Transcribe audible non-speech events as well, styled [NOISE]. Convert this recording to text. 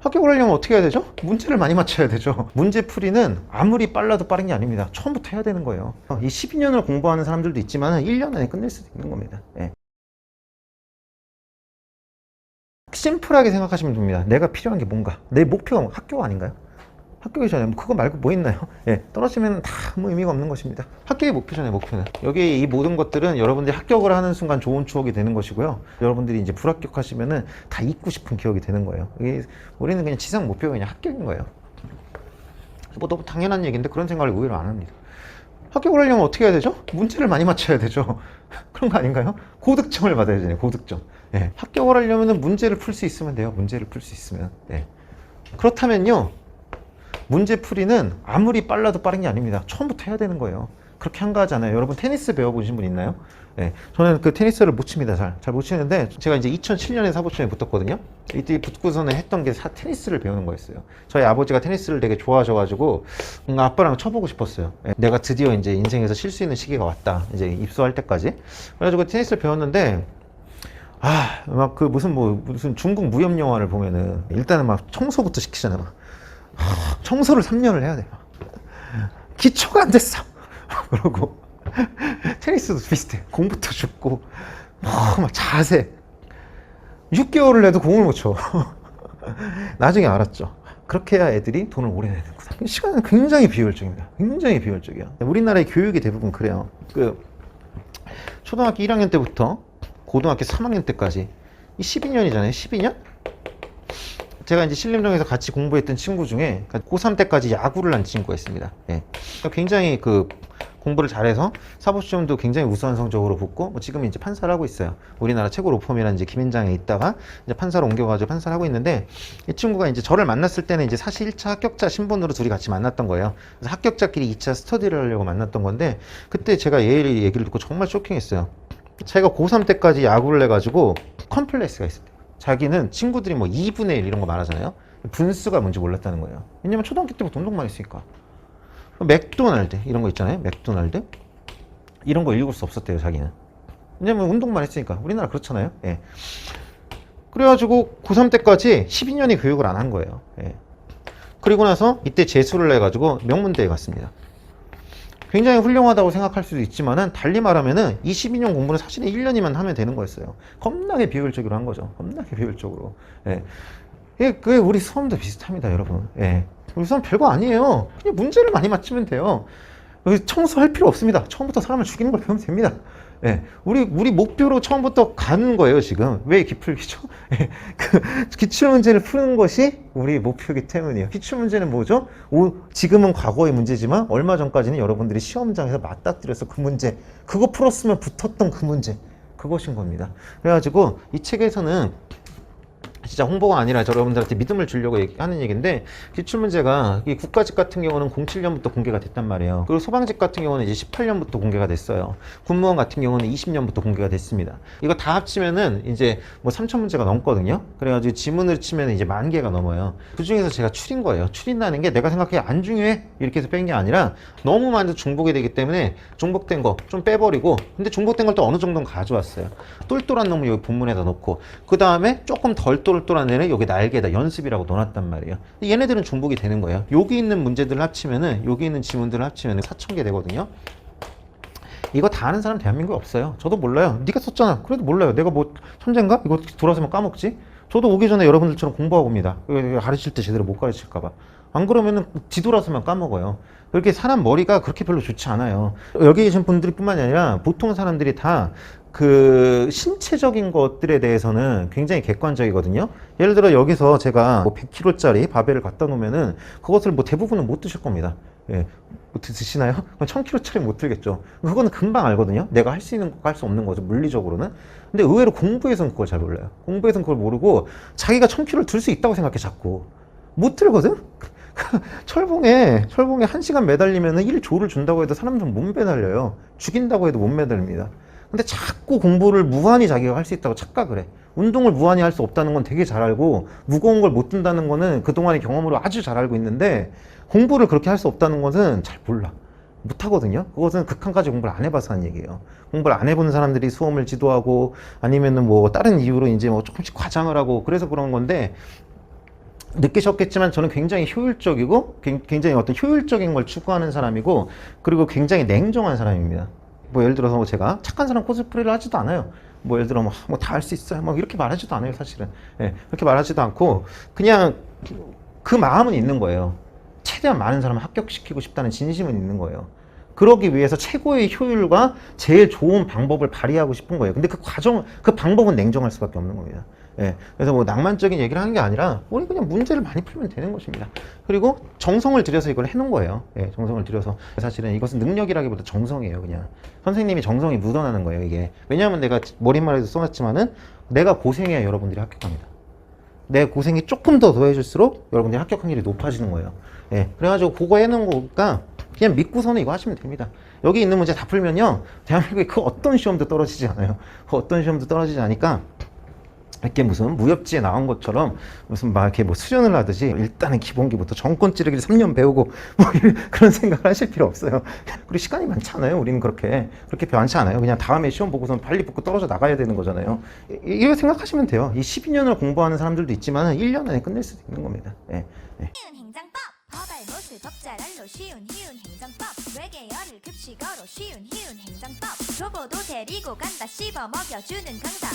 합격을 하려면 어떻게 해야 되죠? 문제를 많이 맞춰야 되죠. 문제 풀이는 아무리 빨라도 빠른 게 아닙니다. 처음부터 해야 되는 거예요. 이 12년을 공부하는 사람들도 있지만 1년 안에 끝낼 수도 있는 겁니다. 예. 심플하게 생각하시면 됩니다. 내가 필요한 게 뭔가? 내 목표가 학교 아닌가요? 학교이잖아요. 뭐 그거 말고 뭐 있나요? [LAUGHS] 예, 떨어지면 다 아무 의미가 없는 것입니다. 학교의 목표잖아요, 목표는. 여기 이 모든 것들은 여러분들이 합격을 하는 순간 좋은 추억이 되는 것이고요. 여러분들이 이제 불합격하시면은 다 잊고 싶은 기억이 되는 거예요. 이게 우리는 그냥 지상 목표가 그냥 합격인 거예요. 뭐 너무 당연한 얘기인데 그런 생각을 의외로 안 합니다. 합격을 하려면 어떻게 해야 되죠? 문제를 많이 맞춰야 되죠. [LAUGHS] 그런 거 아닌가요? 고득점을 받아야 되잖아요, 고득점. 예. 합격을 하려면 문제를 풀 수 있으면 돼요, 문제를 풀 수 있으면. 예. 그렇다면요, 문제 풀이는 아무리 빨라도 빠른 게 아닙니다. 처음부터 해야 되는 거예요. 그렇게 한가하잖아요. 여러분 테니스 배워보신 분 있나요? 네. 저는 그 테니스를 못 칩니다. 잘. 잘 못 치는데 제가 이제 2007년에 사보시에 붙었거든요. 이때 붙고서는 했던 게 사, 테니스를 배우는 거였어요. 저희 아버지가 테니스를 되게 좋아하셔가지고 뭔가 아빠랑 쳐보고 싶었어요. 예, 내가 드디어 이제 인생에서 쉴 수 있는 시기가 왔다. 이제 입수할 때까지. 그래가지고 테니스를 배웠는데 아, 막 그 무슨 뭐 무슨 중국 무협 영화를 보면은 일단은 막 청소부터 시키잖아요. 막. 하, 청소를 3년을 해야 돼요. 기초가 안 됐어. [LAUGHS] 그러고 테니스도 비슷해. 공부도 죽고 막, 막 자세. 6개월을 해도 공을 못 쳐. [LAUGHS] 나중에 알았죠. 그렇게 해야 애들이 돈을 오래 내는구나. 시간은 굉장히 비효율적입니다. 굉장히 비효율적이야. 우리나라의 교육이 대부분 그래요. 그 초등학교 1학년 때부터 고등학교 3학년 때까지 이 12년이잖아요. 12년? 제가 이제 신림동에서 같이 공부했던 친구 중에 고3 때까지 야구를 한 친구가 있습니다. 예. 굉장히 그 공부를 잘해서 사법시험도 굉장히 우수한 성적으로 붙고 뭐 지금 이제 판사를 하고 있어요. 우리나라 최고 로펌이라는 이제 김현장에 있다가 이제 판사로 옮겨가지고 판사를 하고 있는데 이 친구가 이제 저를 만났을 때는 이제 사실 1차 합격자 신분으로 둘이 같이 만났던 거예요. 그래서 합격자끼리 2차 스터디를 하려고 만났던 건데 그때 제가 얘 얘기를 듣고 정말 쇼킹했어요. 자기가 고3 때까지 야구를 해가지고 컴플렉스가 있어요. 자기는 친구들이 뭐 2분의 1 이런 거 말하잖아요. 분수가 뭔지 몰랐다는 거예요. 왜냐면 초등학교 때부터 운동만 했으니까. 맥도날드 이런 거 있잖아요. 맥도날드 이런 거 읽을 수 없었대요. 자기는. 왜냐면 운동만 했으니까. 우리나라 그렇잖아요. 예. 그래가지고 고3 때까지 12년이 교육을 안 한 거예요. 예. 그리고 나서 이때 재수를 해가지고 명문대에 갔습니다. 굉장히 훌륭하다고 생각할 수도 있지만은 달리 말하면은 이 12년 공부는 사실은 1년이면 하면 되는 거였어요. 겁나게 비효율적으로 한 거죠. 겁나게 비효율적으로. 예. 예, 그게 우리 수험도 비슷합니다, 여러분. 예. 우리 수험 별거 아니에요. 그냥 문제를 많이 맞추면 돼요. 청소할 필요 없습니다. 처음부터 사람을 죽이는 걸 배우면 됩니다. 예, 우리 우리 목표로 처음부터 가는 거예요 지금 왜 기출기죠? [LAUGHS] 예, 그 기출 문제를 푸는 것이 우리 목표이기 때문이에요. 기출 문제는 뭐죠? 오, 지금은 과거의 문제지만 얼마 전까지는 여러분들이 시험장에서 맞닥뜨려서 그 문제 그거 풀었으면 붙었던 그 문제 그것인 겁니다. 그래가지고 이 책에서는 진짜 홍보가 아니라 여러분들한테 믿음을 주려고 하는 얘기인데 기출 문제가 이 국가직 같은 경우는 07년부터 공개가 됐단 말이에요. 그리고 소방직 같은 경우는 이제 18년부터 공개가 됐어요. 군무원 같은 경우는 20년부터 공개가 됐습니다. 이거 다 합치면은 이제 뭐 3천 문제가 넘거든요. 그래가지고 지문을 치면 이제 만 개가 넘어요. 그 중에서 제가 추린 거예요. 추린다는 게 내가 생각해 안 중요해 이렇게 해서 뺀 게 아니라 너무 많이 중복이 되기 때문에 중복된 거 좀 빼버리고 근데 중복된 걸 또 어느 정도는 가져왔어요. 똘똘한 놈을 여기 본문에다 놓고 그 다음에 조금 덜똘 똘한 애는 여기 날개에다 연습이라고 넣어놨단 말이에요. 얘네들은 중복이 되는 거예요. 여기 있는 문제들을 합치면은 여기 있는 지문들을 합치면 4천 개 되거든요. 이거 다 아는 사람 대한민국에 없어요. 저도 몰라요. 네가 썼잖아. 그래도 몰라요. 내가 뭐 천재인가? 이거 돌아서면 까먹지? 저도 오기 전에 여러분들처럼 공부하고 옵니다. 가르칠 때 제대로 못 가르칠까봐. 안 그러면은 뒤돌아서면 까먹어요. 그렇게 사람 머리가 그렇게 별로 좋지 않아요. 여기 계신 분들 뿐만이 아니라 보통 사람들이 다 그 신체적인 것들에 대해서는 굉장히 객관적이거든요. 예를 들어 여기서 제가 뭐 100kg짜리 바벨을 갖다 놓으면은 그것을 뭐 대부분은 못 드실 겁니다. 예. 뭐 드- 드시나요? [LAUGHS] 그럼 1000kg짜리 못 들겠죠. 그거는 금방 알거든요. 내가 할 수 있는 거, 할수 없는 거죠. 물리적으로는. 근데 의외로 공부에서는 그걸 잘 몰라요. 공부에서는 그걸 모르고 자기가 1000kg를 들 수 있다고 생각해, 자꾸. 못 들거든? [LAUGHS] 철봉에, 철봉에 한 시간 매달리면은 1조를 준다고 해도 사람들은 못 매달려요. 죽인다고 해도 못 매달립니다. 근데 자꾸 공부를 무한히 자기가 할 수 있다고 착각을 해. 운동을 무한히 할 수 없다는 건 되게 잘 알고, 무거운 걸 못 든다는 거는 그동안의 경험으로 아주 잘 알고 있는데, 공부를 그렇게 할 수 없다는 것은 잘 몰라. 못하거든요. 그것은 극한까지 공부를 안 해봐서 하는 얘기예요. 공부를 안 해본 사람들이 수험을 지도하고, 아니면은 뭐 다른 이유로 이제 뭐 조금씩 과장을 하고, 그래서 그런 건데, 느끼셨겠지만 저는 굉장히 효율적이고 굉- 굉장히 어떤 효율적인 걸 추구하는 사람이고 그리고 굉장히 냉정한 사람입니다. 뭐 예를 들어서 뭐 제가 착한 사람 코스프레를 하지도 않아요. 뭐 예를 들어 뭐다 할 수 있어요. 뭐 이렇게 말하지도 않아요, 사실은. 예, 그렇게 말하지도 않고 그냥 그 마음은 있는 거예요. 최대한 많은 사람을 합격시키고 싶다는 진심은 있는 거예요. 그러기 위해서 최고의 효율과 제일 좋은 방법을 발휘하고 싶은 거예요. 근데 그 과정, 그 방법은 냉정할 수밖에 없는 겁니다. 예. 그래서 뭐 낭만적인 얘기를 하는 게 아니라 우리 그냥 문제를 많이 풀면 되는 것입니다. 그리고 정성을 들여서 이걸 해놓은 거예요. 예, 정성을 들여서 사실은 이것은 능력이라기보다 정성이에요. 그냥 선생님이 정성이 묻어나는 거예요. 이게 왜냐하면 내가 머릿말에도 써놨지만은 내가 고생해야 여러분들이 합격합니다. 내 고생이 조금 더 더해질수록 여러분들이 합격 확률이 높아지는 거예요. 예. 그래가지고 그거 해놓은 거니까 그냥 믿고서는 이거 하시면 됩니다. 여기 있는 문제 다 풀면요. 대한민국에 그 어떤 시험도 떨어지지 않아요. 그 어떤 시험도 떨어지지 않으니까 이렇게 무슨 무협지에 나온 것처럼 무슨 막 이렇게 뭐 수련을 하듯이 일단은 기본기부터 정권 찌르기를 3년 배우고 [LAUGHS] 뭐 그런 생각을 하실 필요 없어요. [LAUGHS] 그리고 시간이 많잖아요. 우리는 그렇게 그렇게 많지 않아요. 그냥 다음에 시험 보고선 빨리 붙고 떨어져 나가야 되는 거잖아요. 이- 이거 생각하시면 돼요. 이 12년을 공부하는 사람들도 있지만 1년 안에 끝낼 수도 있는 겁니다. 예. 예. 법잘알로 쉬운 희운 행정법 외계어를 급식어로 쉬운 희운 행정법 교보도 데리고 간다 씹어 먹여주는 강사